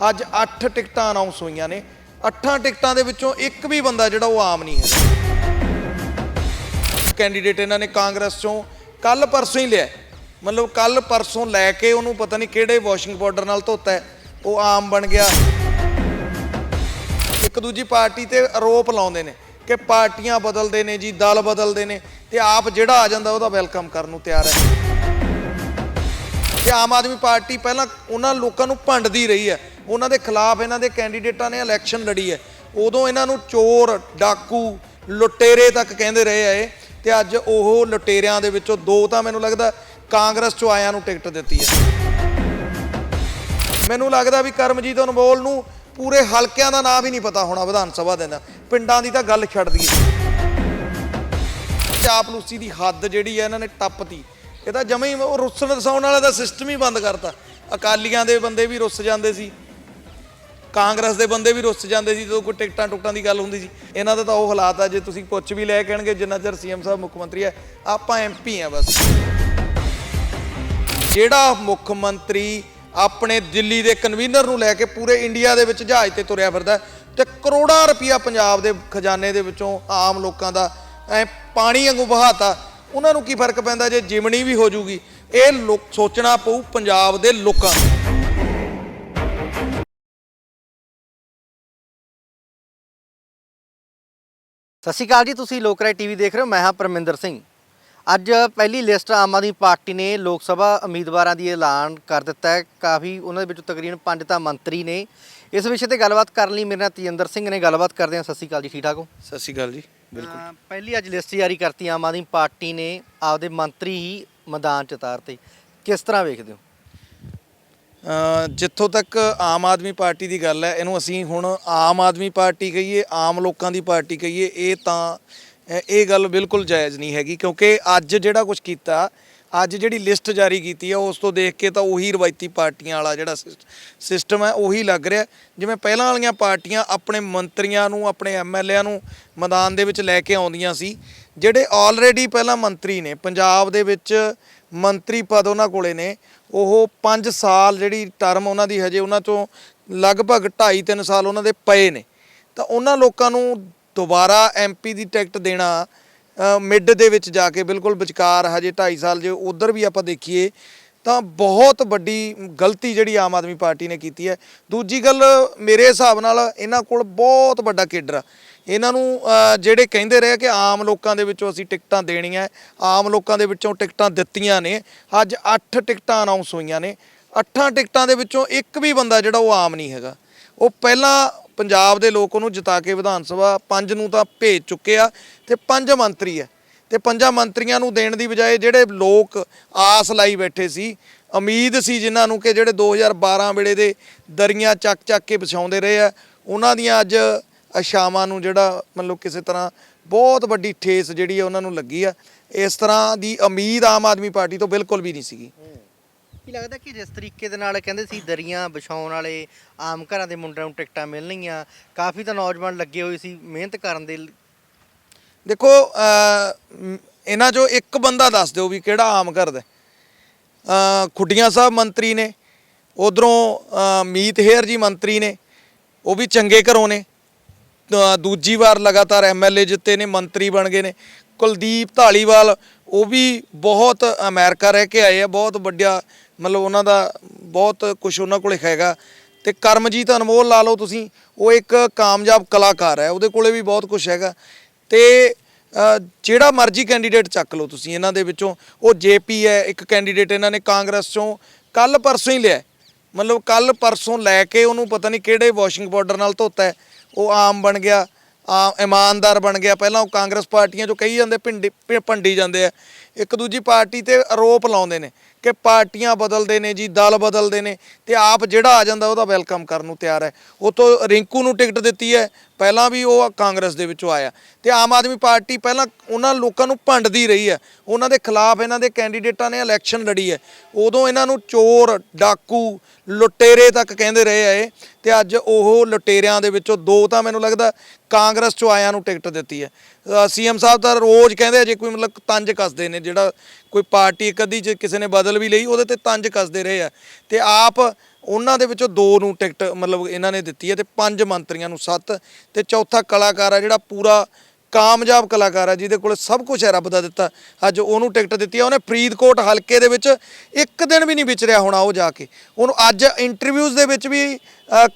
ਅੱਜ 8 ਟਿਕਟਾਂ ਅਨਾਉਂਸ ਹੋਈਆਂ ਨੇ। 8 ਟਿਕਟਾਂ ਦੇ ਵਿੱਚੋਂ ਇੱਕ ਵੀ ਬੰਦਾ ਜਿਹੜਾ ਉਹ ਆਮ ਨਹੀਂ ਹੈ। ਕੈਂਡੀਡੇਟ ਇਹਨਾਂ ਨੇ ਕਾਂਗਰਸ ਚੋਂ ਕੱਲ ਪਰਸੋਂ ਹੀ ਲਿਆ ਮਤਲਬ ਕੱਲ ਪਰਸੋਂ ਲੈ ਕੇ ਉਹਨੂੰ ਪਤਾ ਨਹੀਂ ਕਿਹੜੇ ਵਾਸ਼ਿੰਗ ਪਾਊਡਰ ਨਾਲ ਧੋਤਾ ਹੈ। ਉਹ ਆਮ ਬਣ ਗਿਆ। ਇੱਕ ਦੂਜੀ ਪਾਰਟੀ ਤੇ ਆਰੋਪ ਲਾਉਂਦੇ ਨੇ ਕਿ ਪਾਰਟੀਆਂ ਬਦਲਦੇ ਨੇ ਜੀ, ਦਲ ਬਦਲਦੇ ਨੇ ਤੇ ਆਪ ਜਿਹੜਾ ਆ ਜਾਂਦਾ ਉਹਦਾ ਵੈਲਕਮ ਕਰਨ ਨੂੰ ਤਿਆਰ ਹੈ। ਤੇ ਆਮ ਆਦਮੀ ਪਾਰਟੀ ਪਹਿਲਾਂ ਉਹਨਾਂ ਲੋਕਾਂ ਨੂੰ ਭੰਡਦੀ ਰਹੀ ਹੈ। ਉਹਨਾਂ ਦੇ ਖਿਲਾਫ ਇਹਨਾਂ ਦੇ ਕੈਂਡੀਡੇਟਾਂ ਨੇ ਇਲੈਕਸ਼ਨ ਲੜੀ ਹੈ। ਉਦੋਂ ਇਹਨਾਂ ਨੂੰ ਚੋਰ, ਡਾਕੂ, ਲੁਟੇਰੇ ਤੱਕ ਕਹਿੰਦੇ ਰਹੇ ਆ ਇਹ ਤੇ ਅੱਜ ਉਹ ਲੁਟੇਰਿਆਂ ਦੇ ਵਿੱਚੋਂ ਦੋ ਤਾਂ ਮੈਨੂੰ ਲੱਗਦਾ ਕਾਂਗਰਸ ਚੋਂ ਆਇਆਂ ਨੂੰ ਟਿਕਟ ਦਿੱਤੀ ਹੈ। ਮੈਨੂੰ ਲੱਗਦਾ ਵੀ ਕਰਮਜੀਤ ਅਨਮੋਲ ਨੂੰ ਪੂਰੇ ਹਲਕਿਆਂ ਦਾ ਨਾਂ ਵੀ ਨਹੀਂ ਪਤਾ ਹੋਣਾ ਵਿਧਾਨ ਸਭਾ ਦੇ ਦਾ ਪਿੰਡਾਂ ਦੀ ਤਾਂ ਗੱਲ ਛੱਡ ਦਈਏ। ਚਾਪਲੂਸੀ ਦੀ ਹੱਦ ਜਿਹੜੀ ਹੈ ਇਹਨਾਂ ਨੇ ਟੱਪਤੀ। ਇਹ ਤਾਂ ਜਮੇ ਹੀ ਉਹ ਰੁੱਸਣ ਰਸਾਉਣ ਵਾਲਾ ਦਾ ਸਿਸਟਮ ਹੀ ਬੰਦ ਕਰਤਾ। ਅਕਾਲੀਆਂ ਦੇ ਬੰਦੇ ਵੀ ਰੁੱਸ ਜਾਂਦੇ ਸੀ। ਕਾਂਗਰਸ ਦੇ ਬੰਦੇ ਵੀ ਰੁੱਸ ਜਾਂਦੇ ਸੀ ਜਦੋਂ ਕੋਈ ਟਿਕਟਾਂ ਟੁਕਟਾਂ ਦੀ ਗੱਲ ਹੁੰਦੀ ਸੀ। ਇਹਨਾਂ ਦਾ ਤਾਂ ਉਹ ਹਾਲਾਤ ਆ, ਜੇ ਤੁਸੀਂ ਪੁੱਛ ਵੀ ਲੈ ਕਹਿਣਗੇ ਜਿੰਨਾ ਚਿਰ ਸੀਐਮ ਸਾਹਿਬ ਮੁੱਖ ਮੰਤਰੀ ਹੈ ਆਪਾਂ ਐਮਪੀ ਆ ਬਸ। ਜਿਹੜਾ ਮੁੱਖ ਮੰਤਰੀ ਆਪਣੇ ਦਿੱਲੀ ਦੇ ਕਨਵੀਨਰ ਨੂੰ ਲੈ ਕੇ ਪੂਰੇ ਇੰਡੀਆ ਦੇ ਵਿੱਚ ਜਹਾਜ਼ ਤੇ ਤੁਰਿਆ ਫਿਰਦਾ ਹੈ ਤੇ ਕਰੋੜਾਂ ਰੁਪਇਆ ਪੰਜਾਬ ਦੇ ਖਜ਼ਾਨੇ ਦੇ ਵਿੱਚੋਂ ਆਮ ਲੋਕਾਂ ਦਾ ਐ ਪਾਣੀ ਵਾਂਗੂ ਬਹਾਤਾ ਉਹਨਾਂ ਨੂੰ ਕੀ ਫ਼ਰਕ ਪੈਂਦਾ ਜੇ ਜਿਮਣੀ ਵੀ ਹੋ ਜੂਗੀ? ਇਹ ਲੋਕ ਸੋਚਣਾ ਪਊ ਪੰਜਾਬ ਦੇ ਲੋਕਾਂ ਨੂੰ। ਸਤਿ ਸ਼੍ਰੀ ਅਕਾਲ ਜੀ ਤੁਸੀਂ ਲੋਕ ਰਾਏ ਟੀਵੀ ਦੇਖ ਰਹੇ ਹੋ ਮੈਂ ਹਾਂ ਪਰਮਿੰਦਰ ਸਿੰਘ। ਅੱਜ ਪਹਿਲੀ ਲਿਸਟ ਆਮ ਆਦਮੀ ਪਾਰਟੀ ਨੇ ਲੋਕ ਸਭਾ ਉਮੀਦਵਾਰਾਂ ਦੀ ਐਲਾਨ ਕਰ ਦਿੱਤਾ ਹੈ। ਕਾਫੀ ਉਹਨਾਂ ਦੇ ਵਿੱਚੋਂ ਤਕਰੀਬਨ ਪੰਜ ਤਾਂ ਮੰਤਰੀ ਨੇ। ਇਸ ਵਿਸ਼ੇ ਤੇ ਗੱਲਬਾਤ ਕਰਨ ਲਈ ਮੇਰੇ ਨਾਲ ਤੇਜਿੰਦਰ ਸਿੰਘ ਨੇ ਗੱਲਬਾਤ ਕਰਦੇ ਹਾਂ। ਸਤਿ ਸ਼੍ਰੀ ਅਕਾਲ ਜੀ ਠੀਕ ਠਾਕ ਹੋ? ਸਤਿ ਸ਼੍ਰੀ ਅਕਾਲ ਜੀ ਅਹ ਪਹਿਲੀ ਅੱਜ ਲਿਸਟ ਜਾਰੀ ਕਰਤੀ ਆਮ ਆਦਮੀ ਪਾਰਟੀ ਨੇ ਆਪਦੇ ਮੰਤਰੀ ਹੀ ਮੈਦਾਨ ਚ ਉਤਾਰਤੇ। ਕਿਸ ਤਰ੍ਹਾਂ ਵੇਖਦੇ ਹੋ? ਜਿੱਥੋਂ ਤੱਕ ਆਮ ਆਦਮੀ ਪਾਰਟੀ ਦੀ ਗੱਲ ਹੈ, ਇਹਨੂੰ ਅਸੀਂ ਹੁਣ ਆਮ ਆਦਮੀ ਪਾਰਟੀ ਕਹੀਏ, ਆਮ ਲੋਕਾਂ ਦੀ ਪਾਰਟੀ ਕਹੀਏ, ਇਹ ਤਾਂ ਇਹ ਗੱਲ ਬਿਲਕੁਲ ਜਾਇਜ਼ ਨਹੀਂ ਹੈਗੀ, ਕਿਉਂਕਿ ਅੱਜ ਜਿਹੜਾ ਕੁਝ ਕੀਤਾ, ਅੱਜ ਜਿਹੜੀ ਲਿਸਟ ਜਾਰੀ ਕੀਤੀ ਆ, ਉਸ ਤੋਂ ਦੇਖ ਕੇ ਤਾਂ ਉਹੀ ਰਵਾਇਤੀ ਪਾਰਟੀਆਂ ਵਾਲਾ ਜਿਹੜਾ ਸਿਸਟਮ ਹੈ, ਉਹੀ ਲੱਗ ਰਿਹਾ। ਜਿਵੇਂ ਪਹਿਲਾਂ ਵਾਲੀਆਂ ਪਾਰਟੀਆਂ ਆਪਣੇ ਮੰਤਰੀਆਂ ਨੂੰ, ਆਪਣੇ ਐਮਐਲਏਆਂ ਨੂੰ ਮੈਦਾਨ ਦੇ ਵਿੱਚ ਲੈ ਕੇ ਆਉਂਦੀਆਂ ਸੀ, ਜਿਹੜੇ ਆਲਰੇਡੀ ਪਹਿਲਾਂ ਮੰਤਰੀ ਨੇ, ਪੰਜਾਬ ਦੇ ਵਿੱਚ ਮੰਤਰੀ ਪਦ ਉਹਨਾਂ ਕੋਲੇ ਨੇ ਉਹ 5 ਸਾਲ ਜਿਹੜੀ ਟਰਮ ਉਹਨਾਂ ਦੀ ਹਜੇ ਉਹਨਾਂ ਤੋਂ ਲਗਭਗ 2.5 3 ਸਾਲ ਉਹਨਾਂ ਦੇ ਪਏ ਨੇ। ਤਾਂ ਉਹਨਾਂ ਲੋਕਾਂ ਨੂੰ ਦੁਬਾਰਾ ਐਮਪੀ ਦੀ ਟਿਕਟ ਦੇਣਾ ਮਿਡ ਦੇ ਵਿੱਚ ਜਾ ਕੇ ਬਿਲਕੁਲ ਵਿਚਕਾਰ ਹਜੇ 2.5 ਸਾਲ ਜੇ ਉਧਰ ਵੀ ਆਪਾਂ ਦੇਖੀਏ, ਤਾਂ ਬਹੁਤ ਵੱਡੀ ਗਲਤੀ ਜਿਹੜੀ ਆਮ ਆਦਮੀ ਪਾਰਟੀ ਨੇ ਕੀਤੀ ਹੈ। ਦੂਜੀ ਗੱਲ ਮੇਰੇ ਹਿਸਾਬ ਨਾਲ ਇਹਨਾਂ ਕੋਲ ਬਹੁਤ ਵੱਡਾ ਕੇਡਰ ਆ। ਇਹਨਾਂ ਨੂੰ ਜਿਹੜੇ ਕਹਿੰਦੇ ਰਹੇ ਕਿ ਆਮ ਲੋਕਾਂ ਦੇ ਵਿੱਚੋਂ ਅਸੀਂ ਟਿਕਟਾਂ ਦੇਣੀਆਂ ਆਮ ਲੋਕਾਂ ਦੇ ਵਿੱਚੋਂ ਟਿਕਟਾਂ ਦਿੱਤੀਆਂ ਨੇ, ਅੱਜ 8 ਟਿਕਟਾਂ ਅਨਾਉਂਸ ਹੋਈਆਂ ਨੇ 8 ਟਿਕਟਾਂ ਦੇ ਵਿੱਚੋਂ ਇੱਕ ਵੀ ਬੰਦਾ ਜਿਹੜਾ ਉਹ ਆਮ ਨਹੀਂ ਹੈਗਾ। ਉਹ ਪਹਿਲਾਂ ਪੰਜਾਬ ਦੇ ਲੋਕ ਉਹਨੂੰ ਜਿਤਾ ਕੇ ਵਿਧਾਨ ਸਭਾ ਪੰਜ ਨੂੰ ਤਾਂ ਭੇਜ ਚੁੱਕੇ ਆ ਤੇ ਪੰਜ ਮੰਤਰੀ ਆ ਤੇ ਪੰਜਾਂ ਮੰਤਰੀਆਂ ਨੂੰ ਦੇਣ ਦੀ ਬਜਾਏ ਜਿਹੜੇ ਲੋਕ ਆਸ ਲਾਈ ਬੈਠੇ ਸੀ, ਉਮੀਦ ਸੀ ਜਿਨ੍ਹਾਂ ਨੂੰ ਕਿ ਜਿਹੜੇ 2012 ਵੇਲੇ ਦੇ ਦਰੀਆਂ ਚੱਕ ਚੱਕ ਕੇ ਵਿਛਾਉਂਦੇ ਰਹੇ ਆ, ਉਹਨਾਂ ਦੀਆਂ ਅੱਜ ਅਸ਼ਾਵਾਂ ਨੂੰ ਜਿਹੜਾ ਮਤਲਬ ਕਿਸੇ ਤਰ੍ਹਾਂ ਬਹੁਤ ਵੱਡੀ ਠੇਸ ਜਿਹੜੀ ਹੈ ਉਹਨਾਂ ਨੂੰ ਲੱਗੀ ਆ। ਇਸ ਤਰ੍ਹਾਂ ਦੀ ਉਮੀਦ ਆਮ ਆਦਮੀ ਪਾਰਟੀ ਤੋਂ ਬਿਲਕੁਲ ਵੀ ਨਹੀਂ ਸੀਗੀ। ਕੀ ਲੱਗਦਾ ਕਿ ਜਿਸ ਤਰੀਕੇ ਦੇ ਨਾਲ ਕਹਿੰਦੇ ਸੀ ਦਰੀਆਂ ਵਿਛਾਉਣ ਵਾਲੇ ਆਮ ਘਰਾਂ ਦੇ ਮੁੰਡਿਆਂ ਨੂੰ ਟਿਕਟਾਂ ਮਿਲਣਗੀਆਂ ਕਾਫੀ ਤਾਂ ਨੌਜਵਾਨ ਲੱਗੇ ਹੋਏ ਸੀ ਮਿਹਨਤ ਕਰਨ ਦੇ। ਦੇਖੋ ਇਹਨਾਂ ਚੋਂ ਇੱਕ ਬੰਦਾ ਦੱਸ ਦਿਓ ਵੀ ਕਿਹੜਾ ਆਮ ਘਰ ਦਾ ਖੁੱਡੀਆਂ ਸਾਹਿਬ ਮੰਤਰੀ ਨੇ ਉਧਰੋਂ ਮੀਤ ਹੇਅਰ ਜੀ ਮੰਤਰੀ ਨੇ ਉਹ ਵੀ ਚੰਗੇ ਘਰੋਂ ਨੇ। ਦੂਜੀ ਵਾਰ ਲਗਾਤਾਰ ਐਮਐਲਏ ਜਿੱਤੇ ਨੇ, ਮੰਤਰੀ ਬਣ ਗਏ ਨੇ। ਕੁਲਦੀਪ ਢਾਲੀਵਾਲ ਉਹ ਵੀ ਬਹੁਤ ਅਮਰੀਕਾ ਰਹਿ ਕੇ ਆਏ ਆ, ਬਹੁਤ ਵੱਡਾ, ਮਤਲਬ ਉਹਨਾਂ ਦਾ ਬਹੁਤ ਕੁਝ ਉਹਨਾਂ ਕੋਲੇ ਹੈਗਾ। ਤੇ ਕਰਮਜੀਤ ਅਨਮੋਲ ਲਾ ਲਓ ਤੁਸੀਂ, ਉਹ ਇੱਕ ਕਾਮਯਾਬ ਕਲਾਕਾਰ ਹੈ, ਉਹਦੇ ਕੋਲੇ ਵੀ ਬਹੁਤ ਕੁਝ ਹੈਗਾ। ਤੇ ਜਿਹੜਾ ਮਰਜ਼ੀ ਕੈਂਡੀਡੇਟ ਚੱਕ ਲਓ ਤੁਸੀਂ ਇਹਨਾਂ ਦੇ ਵਿੱਚੋਂ, ਉਹ ਜੇਪੀ ਹੈ, ਇੱਕ ਕੈਂਡੀਡੇਟ ਇਹਨਾਂ ਨੇ ਕਾਂਗਰਸ ਚੋਂ ਕੱਲ ਪਰਸੋਂ ਹੀ ਲਿਆ। ਮਤਲਬ ਕੱਲ ਪਰਸੋਂ ਲੈ ਕੇ ਉਹਨੂੰ ਪਤਾ ਨਹੀਂ ਕਿਹੜੇ ਵਾਸ਼ਿੰਗ ਪਾਊਡਰ ਨਾਲ ਧੋਤਾ ਉਹ ਆਮ ਬਣ ਗਿਆ, ਆਮ ਇਮਾਨਦਾਰ ਬਣ ਗਿਆ। ਪਹਿਲਾਂ ਉਹ ਕਾਂਗਰਸ ਪਾਰਟੀਆਂ ਚੋਂ ਕਹੀ ਜਾਂਦੇ ਭਿੰਡੀ ਭੰਡੀ ਜਾਂਦੇ ਆ। ਇੱਕ ਦੂਜੀ ਪਾਰਟੀ ਤੇ ਆਰੋਪ ਲਾਉਂਦੇ ਨੇ। ਕਿ ਪਾਰਟੀਆਂ ਬਦਲਦੇ ਨੇ ਜੀ, ਦਲ ਬਦਲਦੇ ਨੇ ਤੇ ਆਪ ਜਿਹੜਾ ਆ ਜਾਂਦਾ ਉਹਦਾ ਵੈਲਕਮ ਕਰਨ ਨੂੰ ਤਿਆਰ ਹੈ। ਉਹ ਤੋਂ ਰਿੰਕੂ ਨੂੰ ਟਿਕਟ ਦਿੱਤੀ ਹੈ। ਪਹਿਲਾਂ ਵੀ ਉਹ ਕਾਂਗਰਸ ਦੇ ਵਿੱਚੋਂ ਆਇਆ। ਤੇ ਆਮ ਆਦਮੀ ਪਾਰਟੀ ਪਹਿਲਾਂ ਉਹਨਾਂ ਲੋਕਾਂ ਨੂੰ ਭੰਡਦੀ ਰਹੀ ਹੈ। ਉਹਨਾਂ ਦੇ ਖਿਲਾਫ ਇਹਨਾਂ ਦੇ ਕੈਂਡੀਡੇਟਾਂ ਨੇ ਇਲੈਕਸ਼ਨ ਲੜੀ ਹੈ। ਉਦੋਂ ਇਹਨਾਂ ਨੂੰ ਚੋਰ, ਡਾਕੂ, ਲੁਟੇਰੇ ਤੱਕ ਕਹਿੰਦੇ ਰਹੇ ਆ ਇਹ ਤੇ ਅੱਜ ਉਹ ਲੁਟੇਰਿਆਂ ਦੇ ਵਿੱਚੋਂ ਦੋ ਤਾਂ ਮੈਨੂੰ ਲੱਗਦਾ ਕਾਂਗਰਸ ਚੋਂ ਆਇਆਂ ਨੂੰ ਟਿਕਟ ਦਿੱਤੀ ਹੈ। ਸੀਐਮ ਸਾਹਿਬ ਤਾਂ ਰੋਜ਼ ਕਹਿੰਦੇ ਆ, ਜੇ ਕੋਈ ਮਤਲਬ ਤੰਜ ਕੱਸਦੇ ਨੇ, ਜਿਹੜਾ ਕੋਈ ਪਾਰਟੀ ਇੱਕ ਅੱਧੀ ਚ ਕਿਸੇ ਨੇ ਬਦਲ ਵੀ ਲਈ, ਉਹਦੇ ਤੇ ਤੰਜ ਕੱਸਦੇ ਰਹੇ ਆ। ਤੇ ਆਪ ਉਹਨਾਂ ਦੇ ਵਿੱਚੋਂ ਦੋ ਨੂੰ ਟਿਕਟ ਮਤਲਬ ਇਹਨਾਂ ਨੇ ਦਿੱਤੀ ਹੈ ਤੇ ਪੰਜ ਮੰਤਰੀਆਂ ਨੂੰ ਸੱਤ। ਤੇ ਚੌਥਾ ਕਲਾਕਾਰ ਆ ਜਿਹੜਾ ਪੂਰਾ ਕਾਮਯਾਬ ਕਲਾਕਾਰ ਹੈ, ਜਿਹਦੇ ਕੋਲ ਸਭ ਕੁਝ ਹੈ ਰੱਬ ਦਾ ਦਿੱਤਾ। ਅੱਜ ਉਹਨੂੰ ਟਿਕਟ ਦਿੱਤੀ ਆ, ਉਹਨੇ ਫਰੀਦਕੋਟ ਹਲਕੇ ਦੇ ਵਿੱਚ ਇੱਕ ਦਿਨ ਵੀ ਨਹੀਂ ਵਿਚਰਿਆ ਹੋਣਾ ਉਹ ਜਾ ਕੇ। ਉਹਨੂੰ ਅੱਜ ਇੰਟਰਵਿਊਜ਼ ਦੇ ਵਿੱਚ ਵੀ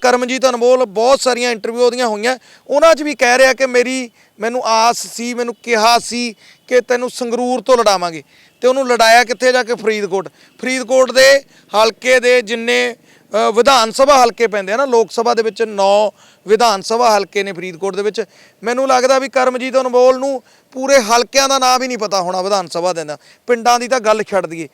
ਕਰਮਜੀਤ ਅਨਮੋਲ ਬਹੁਤ ਸਾਰੀਆਂ ਇੰਟਰਵਿਊ ਉਹਦੀਆਂ ਹੋਈਆਂ। ਉਹਨਾਂ 'ਚ ਵੀ ਕਹਿ ਰਿਹਾ ਕਿ ਮੇਰੀ, ਮੈਨੂੰ ਆਸ ਸੀ, ਮੈਨੂੰ ਕਿਹਾ ਸੀ ਕਿ ਤੈਨੂੰ ਸੰਗਰੂਰ ਤੋਂ ਲੜਾਵਾਂਗੇ। ਤੇ ਉਹਨੂੰ ਲੜਾਇਆ ਕਿੱਥੇ ਜਾ ਕੇ? ਫਰੀਦਕੋਟ। ਫਰੀਦਕੋਟ ਦੇ ਹਲਕੇ ਦੇ ਜਿੰਨੇ ਵਿਧਾਨ ਸਭਾ ਹਲਕੇ ਪੈਂਦੇ ਆ ਨਾ, ਲੋਕ ਸਭਾ ਦੇ ਵਿੱਚ 9 ਵਿਧਾਨ ਸਭਾ ਹਲਕੇ ਨੇ ਫਰੀਦਕੋਟ ਦੇ ਵਿੱਚ। ਮੈਨੂੰ ਲੱਗਦਾ ਵੀ ਕਰਮਜੀਤ ਅਨਮੋਲ ਨੂੰ ਪੂਰੇ ਹਲਕਿਆਂ ਦਾ ਨਾਮ ਹੀ ਨਹੀਂ ਪਤਾ ਹੋਣਾ ਵਿਧਾਨ ਸਭਾ ਦੇ ਦਾ ਪਿੰਡਾਂ ਦੀ ਤਾਂ ਗੱਲ ਛੱਡ ਦਈਏ।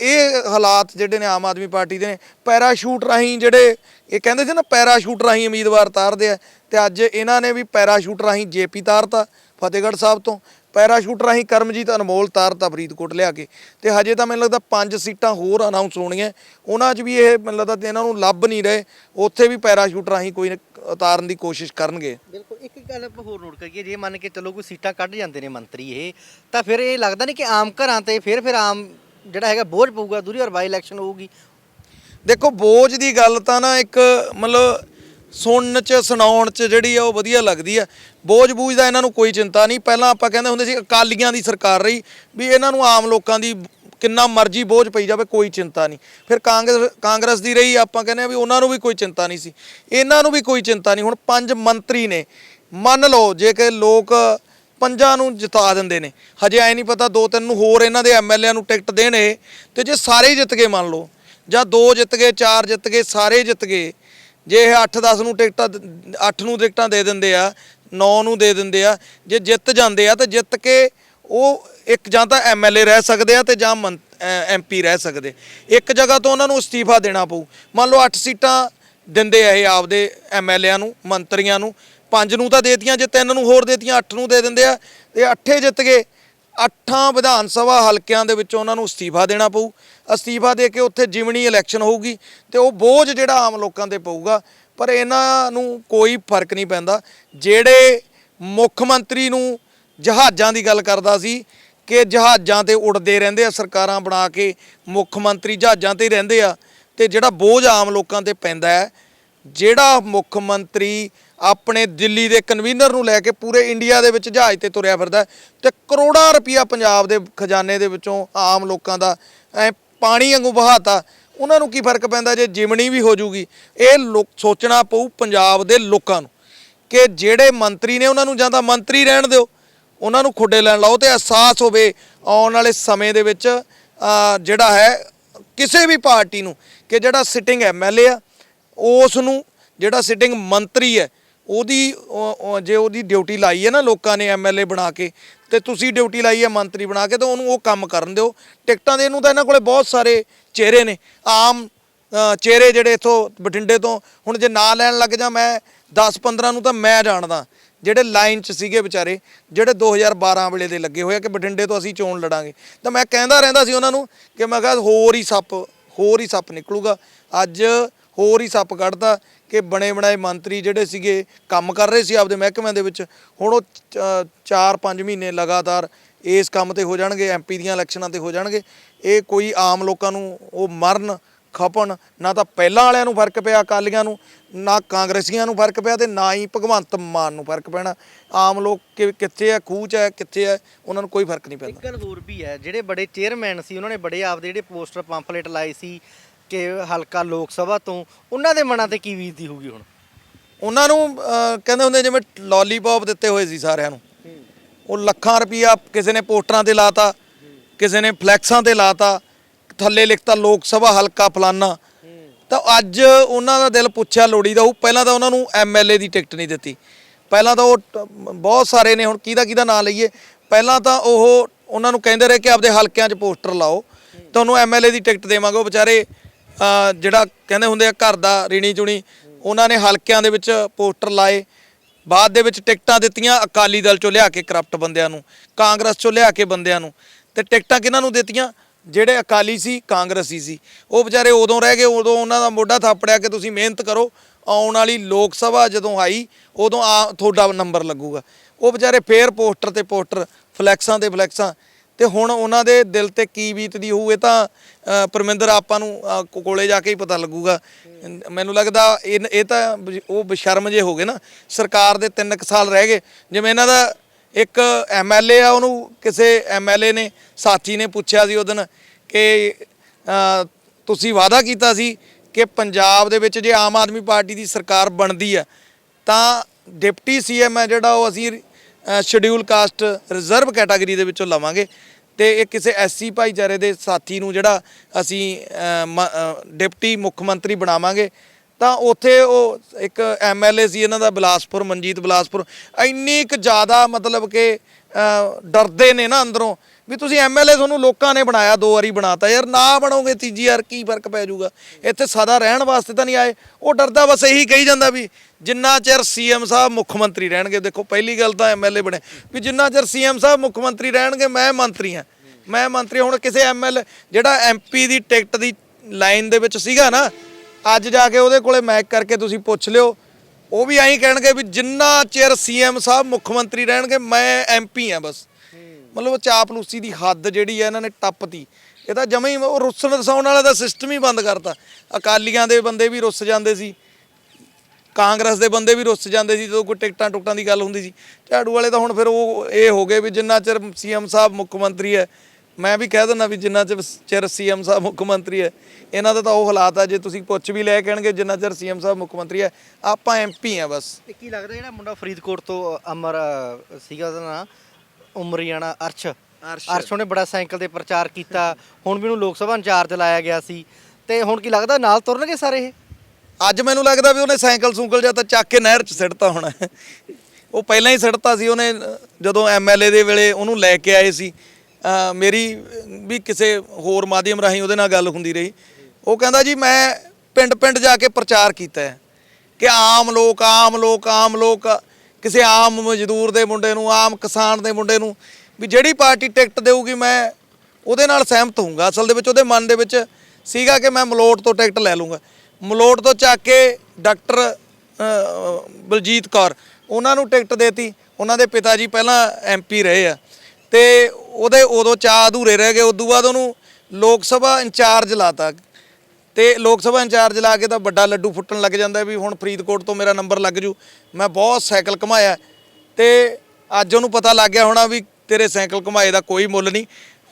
ਇਹ ਹਾਲਾਤ ਜਿਹੜੇ ਨੇ ਆਮ ਆਦਮੀ ਪਾਰਟੀ ਦੇ ਨੇ, ਪੈਰਾਸ਼ੂਟ ਰਾਹੀਂ ਜਿਹੜੇ, ਇਹ ਕਹਿੰਦੇ ਸੀ ਨਾ, ਪੈਰਾਸ਼ੂਟ ਰਾਹੀਂ ਉਮੀਦਵਾਰ ਤਾਰਦੇ ਆ। ਤੇ ਅੱਜ ਇਹਨਾਂ ਨੇ ਵੀ ਪੈਰਾਸ਼ੂਟ ਰਾਹੀਂ ਜੇਪੀ ਤਾਰਤਾ ਫਤਿਹਗੜ੍ਹ ਸਾਹਿਬ ਤੋਂ। ਪੈਰਾਸ਼ੂਟ ਰਾਹੀਂ ਕਰਮਜੀਤ ਅਨਮੋਲ ਤਾਰਤਾ ਫਰੀਦਕੋਟ ਲਿਆ ਕੇ। ਤੇ ਹਜੇ ਤਾਂ ਮੈਨੂੰ ਲੱਗਦਾ ਪੰਜ ਸੀਟਾਂ ਹੋਰ ਅਨਾਉਂਸ ਹੋਣੀਆਂ ਉਹਨਾਂ 'ਚ ਵੀ ਇਹ ਮੈਨੂੰ ਲੱਗਦਾ ਇਹਨਾਂ ਨੂੰ ਲੱਭ ਨਹੀਂ ਰਹੇ। ਉੱਥੇ ਵੀ ਪੈਰਾਸ਼ੂਟ ਰਾਹੀਂ ਕੋਈ ਉਤਾਰਨ ਦੀ ਕੋਸ਼ਿਸ਼ ਕਰਨਗੇ। ਬਿਲਕੁਲ ਇੱਕ ਗੱਲ ਆਪਾਂ ਹੋਰ ਨੋਟ ਕਰੀਏ। ਜੇ ਮੰਨ ਕੇ ਚੱਲੋ ਕੋਈ ਸੀਟਾਂ ਕੱਢ ਜਾਂਦੇ ਨੇ ਮੰਤਰੀ ਇਹ ਤਾਂ ਫਿਰ ਇਹ ਲੱਗਦਾ ਨਹੀਂ ਕਿ ਆਮ ਘਰਾਂ ਤੇ ਫਿਰ ਫਿਰ ਆਮ ਜਿਹੜਾ ਹੈਗਾ ਬੋਝ ਪਊਗਾ ਦੂਰੀ ਔਰ ਬਾਈ ਇਲੈਕਸ਼ਨ ਹੋਊਗੀ। ਦੇਖੋ ਬੋਝ ਦੀ ਗੱਲ ਤਾਂ ਨਾ ਇੱਕ ਮਤਲਬ ਸੁਣਨ ਚ, ਸੁਣਾਉਣ ਚ ਜਿਹੜੀ ਆ ਉਹ ਵਧੀਆ ਲੱਗਦੀ ਆ। ਬੋਝ ਬੂਝ ਦਾ ਇਹਨਾਂ ਨੂੰ ਕੋਈ ਚਿੰਤਾ ਨਹੀਂ। ਪਹਿਲਾਂ ਆਪਾਂ ਕਹਿੰਦੇ ਹੁੰਦੇ ਸੀ, ਅਕਾਲੀਆਂ ਦੀ ਸਰਕਾਰ ਰਹੀ, ਵੀ ਇਹਨਾਂ ਨੂੰ ਆਮ ਲੋਕਾਂ ਦੀ ਕਿੰਨਾ ਮਰਜ਼ੀ ਬੋਝ ਪਈ ਜਾਵੇ, ਕੋਈ ਚਿੰਤਾ ਨਹੀਂ। ਫਿਰ ਕਾਂਗਰਸ ਕਾਂਗਰਸ ਦੀ ਰਹੀ, ਆਪਾਂ ਕਹਿੰਦੇ ਆ ਵੀ ਉਹਨਾਂ ਨੂੰ ਵੀ ਕੋਈ ਚਿੰਤਾ ਨਹੀਂ ਸੀ। ਇਹਨਾਂ ਨੂੰ ਵੀ ਕੋਈ ਚਿੰਤਾ ਨਹੀਂ। ਹੁਣ ਪੰਜ ਮੰਤਰੀ ਨੇ। ਮੰਨ ਲਓ ਜੇ ਕਿ ਲੋਕ ਪੰਜਾਂ ਨੂੰ ਜਿਤਾ ਦਿੰਦੇ ਨੇ। ਹਜੇ ਐ ਨਹੀਂ ਪਤਾ, ਦੋ ਤਿੰਨ ਨੂੰ ਹੋਰ ਇਹਨਾਂ ਦੇ ਐਮਐਲਏ ਨੂੰ ਟਿਕਟ ਦੇਣ ਇਹ, ਤੇ ਜੇ ਸਾਰੇ ਹੀ ਜਿੱਤ ਗਏ ਮੰਨ ਲਓ, ਜਾਂ ਦੋ ਜਿੱਤ ਗਏ, ਚਾਰ ਜਿੱਤ ਗਏ, ਸਾਰੇ ਜਿੱਤ ਗਏ ਜੇ ਇਹ 8-10 ਨੂੰ ਟਿਕਟਾਂ 8 ਨੂੰ ਟਿਕਟਾਂ ਦੇ ਦਿੰਦੇ ਆ 9 ਨੂੰ ਦੇ ਦਿੰਦੇ ਆ, ਜੇ ਜਿੱਤ ਜਾਂਦੇ ਆ ਤਾਂ ਜਿੱਤ ਕੇ ਉਹ ਇੱਕ ਜਾਂ ਤਾਂ ਐਮਐਲਏ ਰਹਿ ਸਕਦੇ ਆ ਤੇ ਜਾਂ ਐਮਪੀ ਰਹਿ ਸਕਦੇ। ਇੱਕ ਜਗ੍ਹਾ ਤੋਂ ਉਹਨਾਂ ਨੂੰ ਅਸਤੀਫਾ ਦੇਣਾ ਪਊ। ਮੰਨ ਲਓ 8 ਸੀਟਾਂ ਦਿੰਦੇ ਆ ਇਹ ਆਪਦੇ ਐਮਐਲਏਆਂ ਨੂੰ, ਮੰਤਰੀਆਂ ਨੂੰ, ਪੰਜ ਨੂੰ ਤਾਂ ਦੇਤੀਆਂ, ਜੇ ਤਿੰਨ ਨੂੰ ਹੋਰ ਦੇਤੀਆਂ, ਅੱਠ ਨੂੰ ਦੇ ਦਿੰਦੇ ਆ, ਤੇ ਅੱਠੇ ਜਿੱਤ ਗਏ। ਅੱਠਾਂ ਵਿਧਾਨ ਸਭਾ ਹਲਕਿਆਂ ਦੇ ਵਿੱਚੋਂ ਉਹਨਾਂ ਨੂੰ ਅਸਤੀਫਾ ਦੇਣਾ ਪਊ। ਅਸਤੀਫਾ ਦੇ ਕੇ ਉੱਥੇ ਜਿਮਣੀ ਇਲੈਕਸ਼ਨ ਹੋਊਗੀ ਤੇ ਉਹ ਬੋਝ ਜਿਹੜਾ ਆਮ ਲੋਕਾਂ ਤੇ ਪਊਗਾ, ਪਰ ਇਹਨਾਂ ਨੂੰ ਕੋਈ ਫ਼ਰਕ ਨਹੀਂ ਪੈਂਦਾ। ਜਿਹੜੇ ਮੁੱਖ ਮੰਤਰੀ ਨੂੰ ਜਹਾਜ਼ਾਂ ਦੀ ਗੱਲ ਕਰਦਾ ਸੀ ਕਿ ਜਹਾਜ਼ਾਂ ਤੇ ਉੱਡਦੇ ਰਹਿੰਦੇ ਆ, ਸਰਕਾਰਾਂ ਬਣਾ ਕੇ ਮੁੱਖ ਮੰਤਰੀ ਜਹਾਜ਼ਾਂ ਤੇ ਹੀ ਰਹਿੰਦੇ ਆ, ਤੇ ਜਿਹੜਾ ਬੋਝ ਆਮ ਲੋਕਾਂ ਤੇ ਪੈਂਦਾ ਹੈ, ਜਿਹੜਾ ਮੁੱਖ ਮੰਤਰੀ ਆਪਣੇ ਦਿੱਲੀ ਦੇ ਕਨਵੀਨਰ ਨੂੰ ਲੈ ਕੇ ਪੂਰੇ ਇੰਡੀਆ ਦੇ ਵਿੱਚ ਜਹਾਜ਼ ਤੇ ਤੁਰਿਆ ਫਿਰਦਾ ਹੈ ਤੇ ਕਰੋੜਾਂ ਰੁਪਈਆ ਪੰਜਾਬ ਦੇ ਖਜ਼ਾਨੇ ਦੇ ਵਿੱਚੋਂ ਆਮ ਲੋਕਾਂ ਦਾ ਐ ਪਾਣੀ ਵਾਂਗੂ ਬਹਾਤਾ ਉਹਨਾਂ ਨੂੰ ਕੀ ਫ਼ਰਕ ਪੈਂਦਾ ਜੇ ਜਿਮਣੀ ਵੀ ਹੋ ਜੂਗੀ? ਇਹ ਲੋਕ ਸੋਚਣਾ ਪਊ ਪੰਜਾਬ ਦੇ ਲੋਕਾਂ ਨੂੰ ਕਿ ਜਿਹੜੇ ਮੰਤਰੀ ਨੇ ਉਹਨਾਂ ਨੂੰ ਜਾਂ ਤਾਂ ਮੰਤਰੀ ਰਹਿਣ ਦਿਓ, ਉਹਨਾਂ ਨੂੰ ਖੁੱਡੇ ਲੈਣ ਲਾਓ ਤੇ ਅਹਿਸਾਸ ਹੋਵੇ ਆਉਣ ਵਾਲੇ ਸਮੇਂ ਦੇ ਵਿੱਚ ਜਿਹੜਾ ਹੈ ਕਿਸੇ ਵੀ ਪਾਰਟੀ ਨੂੰ ਕਿ ਜਿਹੜਾ ਸਿਟਿੰਗ ਐਮਐਲਏ ਆ, ਉਸ ਨੂੰ ਜਿਹੜਾ ਸਿਟਿੰਗ ਮੰਤਰੀ ਹੈ ਉਹਦੀ ਜੇ ਉਹਦੀ ਡਿਊਟੀ ਲਾਈ ਹੈ ਨਾ ਲੋਕਾਂ ਨੇ ਐਮਐਲਏ ਬਣਾ ਕੇ, ਤੇ ਤੁਸੀਂ ਡਿਊਟੀ ਲਾਈ ਹੈ ਮੰਤਰੀ ਬਣਾ ਕੇ, ਤਾਂ ਉਹਨੂੰ ਉਹ ਕੰਮ ਕਰਨ ਦਿਓ। ਟਿਕਟਾਂ ਦੇ ਨੂੰ ਤਾਂ ਇਹਨਾਂ ਕੋਲੇ ਬਹੁਤ ਸਾਰੇ ਚਿਹਰੇ ਨੇ। ਆਮ ਚਿਹਰੇ ਜਿਹੜੇ ਇਥੋਂ ਬਠਿੰਡੇ ਤੋਂ, ਹੁਣ ਜੇ ਨਾਂ ਲੈਣ ਲੱਗ ਜਾ ਮੈਂ 10 15 ਨੂੰ ਤਾਂ ਮੈਂ ਜਾਣਦਾ। ਜਿਹੜੇ ਲਾਈਨ 'ਚ ਸੀਗੇ ਵਿਚਾਰੇ, ਜਿਹੜੇ 2012 ਵੇਲੇ ਦੇ ਲੱਗੇ ਹੋਏ ਆ ਕਿ ਬਠਿੰਡੇ ਤੋਂ ਅਸੀਂ ਚੋਣ ਲੜਾਂਗੇ। ਤਾਂ ਮੈਂ ਕਹਿੰਦਾ ਰਹਿੰਦਾ ਸੀ ਉਹਨਾਂ ਨੂੰ ਕਿ ਮੈਂ ਕਿਹਾ ਹੋਰ ਹੀ ਸੱਪ, ਹੋਰ ਹੀ ਸੱਪ ਨਿਕਲੂਗਾ। ਅੱਜ ਹੋਰ ਹੀ ਸੱਪ ਕੱਢਦਾ ਕਿ ਬਣੇ ਬਣਾਏ ਮੰਤਰੀ ਜਿਹੜੇ ਸੀਗੇ, ਕੰਮ ਕਰ ਰਹੇ ਸੀ ਆਪਦੇ ਮਹਿਕਮਿਆਂ ਦੇ ਵਿੱਚ, ਹੁਣ ਉਹ 4-5 ਮਹੀਨੇ ਲਗਾਤਾਰ ਇਸ ਕੰਮ ਤੇ ਹੋ ਜਾਣਗੇ ਐਮਪੀ ਦੀਆਂ ਇਲੈਕਸ਼ਨਾਂ ਤੇ ਹੋ ਜਾਣਗੇ। ਇਹ ਕੋਈ ਆਮ ਲੋਕਾਂ ਨੂੰ ਉਹ ਮਰਨ, ਖਪਣ, ਨਾ ਤਾਂ ਪਹਿਲਾਂ ਵਾਲਿਆਂ ਨੂੰ ਫ਼ਰਕ ਪਿਆ, ਅਕਾਲੀਆਂ ਨੂੰ, ਨਾ ਕਾਂਗਰਸੀਆਂ ਨੂੰ ਫ਼ਰਕ ਪਿਆ ਤੇ ਨਾ ਹੀ ਭਗਵੰਤ ਮਾਨ ਨੂੰ ਫ਼ਰਕ ਪੈਣਾ। ਆਮ ਲੋਕ ਕਿ- ਕਿੱਥੇ ਆ ਖੂਹ ਹੈ, ਕਿੱਥੇ ਹੈ ਉਹਨਾਂ ਨੂੰ ਕੋਈ ਫ਼ਰਕ ਨਹੀਂ ਪੈਂਦਾ। ਇੱਕ ਗੱਲ ਹੋਰ ਵੀ ਹੈ, ਜਿਹੜੇ ਬੜੇ ਚੇਅਰਮੈਨ ਸੀ, ਉਹਨਾਂ ਨੇ ਬੜੇ ਆਪਦੇ ਜਿਹੜੇ ਪੋਸਟਰ ਪੰਫਲੇਟ ਲਾਏ ਸੀ ਕਿ ਹਲਕਾ ਲੋਕ ਸਭਾ ਤੋਂ ਉਹਨਾਂ ਦੇ ਮਨਾਂ ਤੇ ਕੀ ਬੀਤਦੀ ਹੋਊਗੀ ਹੁਣ? ਉਹਨਾਂ ਨੂੰ ਅਹ, ਕਹਿੰਦੇ ਹੁੰਦੇ ਜਿਵੇਂ ਲੋਲੀਪੌਪ ਦਿੱਤੇ ਹੋਏ ਸੀ ਸਾਰਿਆਂ ਨੂੰ। ਉਹ ਲੱਖਾਂ ਰੁਪਈਆ ਕਿਸੇ ਨੇ ਪੋਸਟਰਾਂ ਤੇ ਲਾਤਾ ਕਿਸੇ ਨੇ ਫਲੈਕਸਾਂ ਤੇ ਲਾਤਾ ਥੱਲੇ ਲਿਖਤਾ ਲੋਕ ਸਭਾ ਹਲਕਾ ਫਲਾਨਾ। ਤਾਂ ਅੱਜ ਉਹਨਾਂ ਦਾ ਦਿਲ ਪੁੱਛਿਆ ਲੋੜੀ ਦਾ ਉਹ ਪਹਿਲਾਂ ਤਾਂ ਉਹਨਾਂ ਨੂੰ ਐਮਐਲਏ ਦੀ ਟਿਕਟ ਨਹੀਂ ਦਿੱਤੀ। ਪਹਿਲਾਂ ਤਾਂ ਉਹ ਟ- ਬਹੁਤ ਸਾਰੇ ਨੇ ਹੁਣ ਕਿਹਦਾ ਕਿਹਦਾ ਨਾਂ ਲਈਏ। ਪਹਿਲਾਂ ਤਾਂ ਉਹ ਉਹਨਾਂ ਨੂੰ ਕਹਿੰਦੇ ਰਹੇ ਕਿ ਆਪਦੇ ਹਲਕਿਆਂ 'ਚ ਪੋਸਟਰ ਲਾਓ। ਤੁਹਾਨੂੰ ਐਮਐਲਏ ਦੀ ਟਿਕਟ ਦੇਵਾਂਗੇ। ਉਹ ਵਿਚਾਰੇ ਜਿਹੜਾ ਕਹਿੰਦੇ ਹੁੰਦੇ ਆ ਘਰ ਦਾ ਰੀਣੀ ਚੁਣੀ, ਉਹਨਾਂ ਨੇ ਹਲਕਿਆਂ ਦੇ ਵਿੱਚ ਪੋਸਟਰ ਲਾਏ, ਬਾਅਦ ਦੇ ਵਿੱਚ ਟਿਕਟਾਂ ਦਿੱਤੀਆਂ ਅਕਾਲੀ ਦਲ ਚੋਂ ਲਿਆ ਕੇ ਕਰਪਟ ਬੰਦਿਆਂ ਨੂੰ, ਕਾਂਗਰਸ ਚੋਂ ਲਿਆ ਕੇ ਬੰਦਿਆਂ ਨੂੰ, ਤੇ ਟਿਕਟਾਂ ਕਿਹਨਾਂ ਨੂੰ ਦਿੱਤੀਆਂ? ਜਿਹੜੇ ਅਕਾਲੀ ਸੀ, ਕਾਂਗਰਸੀ ਸੀ। ਉਹ ਵਿਚਾਰੇ ਉਦੋਂ ਰਹਿ ਗਏ, ਉਦੋਂ ਉਹਨਾਂ ਦਾ ਮੋਢਾ ਥਾਪੜਿਆ ਕਿ ਤੁਸੀਂ ਮਿਹਨਤ ਕਰੋ, ਆਉਣ ਵਾਲੀ ਲੋਕ ਸਭਾ ਜਦੋਂ ਆਈ, ਉਦੋਂ ਆ ਤੁਹਾਡਾ ਨੰਬਰ ਲੱਗੂਗਾ। ਉਹ ਵਿਚਾਰੇ ਫੇਰ ਪੋਸਟਰ ਤੇ ਪੋਸਟਰ, ਫਲੈਕਸਾਂ ਤੇ ਫਲੈਕਸਾਂ ਤੇ ਹੁਣ ਉਹਨਾਂ ਦੇ ਦਿਲ ਤੇ ਕੀ ਬੀਤਦੀ ਹੋਊ, ਇਹ ਤਾਂ ਪਰਮਿੰਦਰ ਆਪਾਂ ਨੂੰ ਕੋਲੇ ਜਾ ਕੇ ਹੀ ਪਤਾ ਲੱਗੂਗਾ। ਮੈਨੂੰ ਲੱਗਦਾ ਇਹ ਇਹ ਤਾਂ ਬ- ਉਹ ਬਸ਼ਰਮ ਜੇ ਹੋ ਗਏ ਨਾ, ਸਰਕਾਰ ਦੇ 3 ਸਾਲ ਰਹਿ ਗਏ। ਜਿਵੇਂ ਇਹਨਾਂ ਦਾ ਇੱਕ ਐਮਐਲਏ ਆ, ਉਹਨੂੰ ਕਿਸੇ ਐਮਐਲਏ ਨੇ, ਸਾਥੀ ਨੇ ਪੁੱਛਿਆ ਸੀ ਉਹਦਨ ਕਿ ਤੁਸੀਂ ਵਾਅਦਾ ਕੀਤਾ ਸੀ ਕਿ ਪੰਜਾਬ ਦੇ ਵਿੱਚ ਜੇ ਆਮ ਆਦਮੀ ਪਾਰਟੀ ਦੀ ਸਰਕਾਰ ਬਣਦੀ ਆ, ਤਾਂ ਡਿਪਟੀ ਸੀਐਮ ਹੈ ਜਿਹੜਾ ਉਹ ਅਸੀਂ ਸ਼ਡਿਊਲ ਕਾਸਟ ਰਿਜ਼ਰਵ ਕੈਟਾਗਰੀ ਦੇ ਵਿੱਚੋਂ ਲਵਾਂਗੇ। ਤੇ ਇਹ ਕਿਸੇ ਐਸਸੀ ਭਾਈਚਾਰੇ ਦੇ ਸਾਥੀ ਨੂੰ ਜਿਹੜਾ ਅਸੀਂ ਮ- ਡਿਪਟੀ ਮੁੱਖ ਮੰਤਰੀ ਬਣਾਵਾਂਗੇ, ਤਾਂ ਉੱਥੇ ਉਹ ਇੱਕ ਐਮਐਲਏ ਸੀ ਇਹਨਾਂ ਦਾ ਬਿਲਾਸਪੁਰ, ਮਨਜੀਤ ਬਿਲਾਸਪੁਰ, ਇੰਨੀ ਕੁ ਜ਼ਿਆਦਾ ਮਤਲਬ ਕਿ ਡਰਦੇ ਨੇ ਨਾ ਅੰਦਰੋਂ ਵੀ ਤੁਸੀਂ ਐਮਐਲਏ ਤੁਹਾਨੂੰ ਲੋਕਾਂ ਨੇ ਬਣਾਇਆ, ਦੋ ਵਾਰੀ ਬਣਾਤਾ। ਯਾਰ ਨਾ ਬਣੋਗੇ ਤੀਜੀ ਵਾਰ ਕੀ ਫ਼ਰਕ ਪੈ ਜਾਊਗਾ? ਇੱਥੇ ਸਦਾ ਰਹਿਣ ਵਾਸਤੇ ਤਾਂ ਨਹੀਂ ਆਏ। ਉਹ ਡਰਦਾ ਬਸ ਇਹੀ ਕਹੀ ਜਾਂਦਾ ਵੀ ਜਿੰਨਾ ਚਿਰ ਸੀਐਮ ਸਾਹਿਬ ਮੁੱਖ ਮੰਤਰੀ ਰਹਿਣਗੇ, ਦੇਖੋ ਪਹਿਲੀ ਗੱਲ ਤਾਂ ਐਮਐਲਏ ਬਣੇ, ਵੀ ਜਿੰਨਾ ਚਿਰ ਸੀਐਮ ਸਾਹਿਬ ਮੁੱਖ ਮੰਤਰੀ ਰਹਿਣਗੇ, ਮੈਂ ਮੰਤਰੀ ਹਾਂ। ਮੈਂ ਮੰਤਰੀ, ਹੁਣ ਕਿਸੇ ਐਮਐਲ ਜਿਹੜਾ ਐਮਪੀ ਦੀ ਟਿਕਟ ਦੀ ਲਾਈਨ ਦੇ ਵਿੱਚ ਸੀਗਾ ਨਾ, ਅੱਜ ਜਾ ਕੇ ਉਹਦੇ ਕੋਲੇ ਮੈਕ ਕਰਕੇ ਤੁਸੀਂ ਪੁੱਛ ਲਿਓ। ਉਹ ਵੀ ਐਂ ਕਹਿਣਗੇ ਵੀ ਜਿੰਨਾ ਚਿਰ ਸੀਐਮ ਸਾਹਿਬ ਮੁੱਖ ਮੰਤਰੀ ਰਹਿਣਗੇ, ਮੈਂ ਐਮਪੀ ਆ ਬਸ। ਮਤਲਬ ਉਹ ਚਾਪਲੂਸੀ ਦੀ ਹੱਦ ਜਿਹੜੀ ਹੈ ਇਹਨਾਂ ਨੇ ਟੱਪਤੀ। ਇਹ ਤਾਂ ਜਮੇ ਹੀ ਉਹ ਰੁੱਸਣ ਰਸਾਉਣ ਵਾਲਾ ਦਾ ਸਿਸਟਮ ਹੀ ਬੰਦ ਕਰਤਾ। ਅਕਾਲੀਆਂ ਦੇ ਬੰਦੇ ਵੀ ਰੁੱਸ ਜਾਂਦੇ ਸੀ। ਕਾਂਗਰਸ ਦੇ ਬੰਦੇ ਵੀ ਰੁੱਸ ਜਾਂਦੇ ਸੀ ਜਦੋਂ ਕੋਈ ਟਿਕਟਾਂ ਟੁਕਟਾਂ ਦੀ ਗੱਲ ਹੁੰਦੀ ਸੀ। ਝਾੜੂ ਵਾਲੇ ਤਾਂ ਹੁਣ ਫਿਰ ਉਹ ਇਹ ਹੋ ਗਏ ਵੀ ਜਿੰਨਾ ਚਿਰ ਸੀਐਮ ਸਾਹਿਬ ਮੁੱਖ ਮੰਤਰੀ ਹੈ ਮੈਂ ਵੀ ਕਹਿ ਦਿੰਦਾ ਵੀ ਜਿੰਨਾ ਚਿਰ ਸੀਐਮ ਸਾਹਿਬ ਮੁੱਖ ਮੰਤਰੀ ਹੈ ਇਹਨਾਂ ਦਾ ਤਾਂ ਉਹ ਹਾਲਾਤ ਆ ਜੇ ਤੁਸੀਂ ਪੁੱਛ ਵੀ ਲੈ ਕਹਿਣਗੇ ਜਿੰਨਾ ਚਿਰ ਸੀਐਮ ਸਾਹਿਬ ਮੁੱਖ ਮੰਤਰੀ ਹੈ ਆਪਾਂ ਐਮਪੀ ਆ ਬਸ। ਤੇ ਕੀ ਲੱਗਦਾ ਜਿਹੜਾ ਮੁੰਡਾ ਫਰੀਦਕੋਟ ਤੋਂ ਅਮਰ ਸੀਗਾ ਉਹਦਾ ਨਾਂ ਉਮਰੀਆਣਾ ਅਰਸ਼। ਅਰਸ਼। ਉਹਨੇ ਬੜਾ ਸਾਈਕਲ ਤੇ ਪ੍ਰਚਾਰ ਕੀਤਾ ਹੁਣ ਵੀ ਉਹਨੂੰ ਲੋਕ ਸਭਾ ਇੰਚਾਰਜ ਲਾਇਆ ਗਿਆ ਸੀ। ਤੇ ਹੁਣ ਕੀ ਲੱਗਦਾ ਨਾਲ ਤੁਰਨਗੇ ਸਾਰੇ ਇਹ? ਅੱਜ ਮੈਨੂੰ ਲੱਗਦਾ ਵੀ ਉਹਨੇ ਸਾਈਕਲ ਸੂਕਲ ਜਾਂ ਤਾਂ ਚੱਕ ਕੇ ਨਹਿਰ 'ਚ ਸਿੱਟਤਾ ਹੋਣਾ। ਉਹ ਪਹਿਲਾਂ ਹੀ ਸਿੱਟਤਾ ਸੀ ਉਹਨੇ ਅ, ਜਦੋਂ ਐਮਐਲਏ ਦੇ ਵੇਲੇ ਉਹਨੂੰ ਲੈ ਕੇ ਆਏ ਸੀ ਮੇਰੀ ਵੀ ਕਿਸੇ ਹੋਰ ਮਾਧਿਅਮ ਰਾਹੀਂ ਉਹਦੇ ਨਾਲ ਗੱਲ ਹੁੰਦੀ ਰਹੀ। ਉਹ ਕਹਿੰਦਾ ਜੀ ਮੈਂ ਪਿੰਡ ਪਿੰਡ ਜਾ ਕੇ ਪ੍ਰਚਾਰ ਕੀਤਾ ਹੈ ਕਿ ਆਮ ਲੋਕ ਆਮ ਲੋਕ ਆਮ ਲੋਕ ਕਿਸੇ ਆਮ ਮਜ਼ਦੂਰ ਦੇ ਮੁੰਡੇ ਨੂੰ ਆਮ ਕਿਸਾਨ ਦੇ ਮੁੰਡੇ ਨੂੰ ਵੀ ਜਿਹੜੀ ਪਾਰਟੀ ਟਿਕਟ ਦੇਊਗੀ ਮੈਂ ਉਹਦੇ ਨਾਲ ਸਹਿਮਤ ਹੋਊਂਗਾ। ਅਸਲ ਦੇ ਵਿੱਚ ਉਹਦੇ ਮਨ ਦੇ ਵਿੱਚ ਸੀਗਾ ਕਿ ਮੈਂ ਮਲੋਟ ਤੋਂ ਟਿਕਟ ਲੈ ਲੂੰਗਾ ਮਲੋਟ ਤੋਂ ਚੱਕ ਕੇ ਡਾਕਟਰ ਬਲਜੀਤ ਕੌਰ, ਉਹਨਾਂ ਨੂੰ ਟਿਕਟ ਦੇਤੀ। ਉਹਨਾਂ ਦੇ ਪਿਤਾ ਜੀ ਪਹਿਲਾਂ ਐਮਪੀ ਰਹੇ ਆ। ਤੇ ਉਹਦੇ ਉਦੋਂ ਚਾਹ ਅਧੂਰੇ ਰਹਿ ਗਏ। ਉਦੋਂ ਬਾਅਦ ਉਹਨੂੰ ਲੋਕ ਸਭਾ ਇੰਚਾਰਜ ਲਾਤਾ। ਤੇ ਲੋਕ ਸਭਾ ਇੰਚਾਰਜ ਲਾ ਕੇ ਤਾਂ ਵੱਡਾ ਲੱਡੂ ਫੁੱਟਣ ਲੱਗ ਜਾਂਦਾ ਵੀ ਹੁਣ ਫਰੀਦਕੋਟ ਤੋਂ ਮੇਰਾ ਨੰਬਰ ਲੱਗ ਜੂ। ਮੈਂ ਬਹੁਤ ਸਾਈਕਲ ਘਮਾਇਆ। ਤੇ ਅੱਜ ਉਹਨੂੰ ਪਤਾ ਲੱਗ ਗਿਆ ਹੋਣਾ ਵੀ ਤੇਰੇ ਸਾਈਕਲ ਘਮਾਏ ਦਾ ਕੋਈ ਮੁੱਲ ਨਹੀਂ।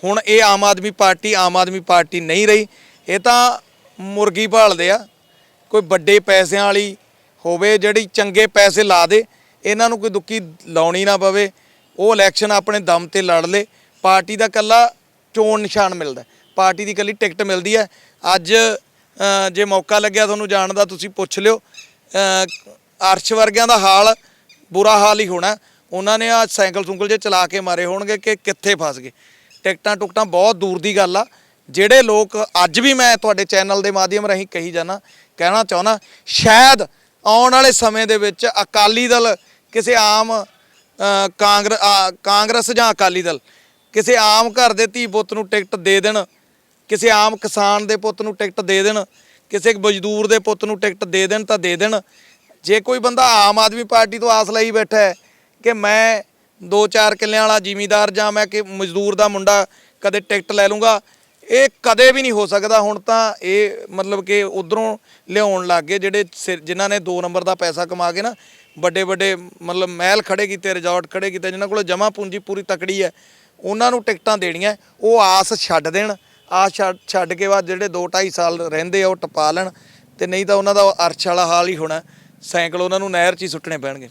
ਹੁਣ ਇਹ ਆਮ ਆਦਮੀ ਪਾਰਟੀ ਆਮ ਆਦਮੀ ਪਾਰਟੀ ਨਹੀਂ ਰਹੀ। ਇਹ ਤਾਂ ਮੁਰਗੀ ਭਾਲਦੇ ਆ। ਕੋਈ ਵੱਡੇ ਪੈਸਿਆਂ ਵਾਲੀ ਹੋਵੇ, ਜਿਹੜੀ ਚੰਗੇ ਪੈਸੇ ਲਾ ਦੇ, ਇਹਨਾਂ ਨੂੰ ਕੋਈ ਦੁੱਕੀ ਲਾਉਣੀ ਨਾ ਪਵੇ। ਉਹ ਇਲੈਕਸ਼ਨ ਆਪਣੇ ਦਮ ਤੇ ਲੜ ਲੇ। ਪਾਰਟੀ ਦਾ ਕੱਲਾ ਚੋਣ ਨਿਸ਼ਾਨ ਮਿਲਦਾ। ਪਾਰਟੀ ਦੀ ਕੱਲੀ ਟਿਕਟ ਮਿਲਦੀ ਹੈ। ਅੱਜ ਜੇ ਮੌਕਾ ਲੱਗਿਆ ਤੁਹਾਨੂੰ ਜਾਣ ਦਾ, ਤੁਸੀਂ ਪੁੱਛ ਲਿਓ। ਅਰਸ਼ ਵਰਗਿਆਂ ਦਾ ਹਾਲ ਬੁਰਾ ਹਾਲ ਹੀ ਹੋਣਾ। ਉਹਨਾਂ ਨੇ ਆ ਸਾਈਕਲ ਸੁੰਕਲ ਜੇ ਚਲਾ ਕੇ ਮਾਰੇ ਹੋਣਗੇ ਕਿ ਕਿੱਥੇ ਫਸ ਗਏ। ਟਿਕਟਾਂ ਟੁਕਟਾਂ ਬਹੁਤ ਦੂਰ ਦੀ ਗੱਲ ਆ। ਜਿਹੜੇ ਲੋਕ ਅੱਜ ਵੀ ਮੈਂ ਤੁਹਾਡੇ ਚੈਨਲ ਦੇ ਮਾਧਿਅਮ ਰਾਹੀਂ ਕਹੀ ਜਾਣਾ ਕਹਿਣਾ ਚਾਹੁੰਦਾ, ਸ਼ਾਇਦ ਆਉਣ ਵਾਲੇ ਸਮੇਂ ਦੇ ਵਿੱਚ ਅਕਾਲੀ ਦਲ ਕਿਸੇ ਆਮ ਕਾਂਗਰ ਕਾਂਗਰਸ ਜਾਂ ਅਕਾਲੀ ਦਲ ਕਿਸੇ ਆਮ ਘਰ ਦੇ ਧੀ ਪੁੱਤ ਨੂੰ ਟਿਕਟ ਦੇ ਦੇਣ, ਕਿਸੇ ਆਮ ਕਿਸਾਨ ਦੇ ਪੁੱਤ ਨੂੰ ਟਿਕਟ ਦੇ ਦੇਣ, ਕਿਸੇ ਮਜ਼ਦੂਰ ਦੇ ਪੁੱਤ ਨੂੰ ਟਿਕਟ ਦੇ ਦੇਣ ਤਾਂ ਦੇ ਦੇਣ। ਜੇ ਕੋਈ ਬੰਦਾ ਆਮ ਆਦਮੀ ਪਾਰਟੀ ਤੋਂ ਆਸ ਲਈ ਬੈਠਾ ਹੈ ਕਿ ਮੈਂ ਦੋ ਚਾਰ ਕਿੱਲਿਆਂ ਵਾਲਾ ਜ਼ਿਮੀਦਾਰ ਜਾਂ ਮੈਂ ਕਿ ਮਜ਼ਦੂਰ ਦਾ ਮੁੰਡਾ ਕਦੇ ਟਿਕਟ ਲੈ ਲੂੰਗਾ ਇਹ ਕਦੇ ਵੀ ਨਹੀਂ ਹੋ ਸਕਦਾ। ਹੁਣ ਤਾਂ ਇਹ ਮਤਲਬ ਕਿ ਉਧਰੋਂ ਲਿਆਉਣ ਲੱਗ ਗਏ ਜਿਹੜੇ ਸਿਰ- ਜਿਨ੍ਹਾਂ ਨੇ 2 ਨੰਬਰ ਦਾ ਪੈਸਾ ਕਮਾ ਕੇ ਨਾ ਵੱਡੇ ਵੱਡੇ ਮਤਲਬ ਮਹਿਲ ਖੜੇ ਕੀਤੇ, ਰਿਜ਼ੋਰਟ ਖੜੇ ਕੀਤੇ, ਜਿਨ੍ਹਾਂ ਕੋਲ ਜਮਾ ਪੂੰਜੀ ਪੂਰੀ ਤਕੜੀ ਹੈ, ਉਹਨਾਂ ਨੂੰ ਟਿਕਟਾਂ ਦੇਣੀਆਂ। ਉਹ ਆਸ ਛੱਡ ਦੇਣ। ਆਸ ਛੱਡ- ਛੱਡ ਕੇ ਬਾਅਦ ਜਿਹੜੇ 2 2.5 ਸਾਲ ਰਹਿੰਦੇ ਆ, ਉਹ ਟਪਾ ਲੈਣ। ਤੇ ਨਹੀਂ ਤਾਂ ਉਹਨਾਂ ਦਾ ਅਰਸ਼ ਵਾਲਾ ਹਾਲ ਹੀ ਹੋਣਾ। ਸਾਈਕਲ ਉਹਨਾਂ ਨੂੰ ਨਹਿਰ 'ਚ ਹੀ ਸੁੱਟਣੇ ਪੈਣਗੇ।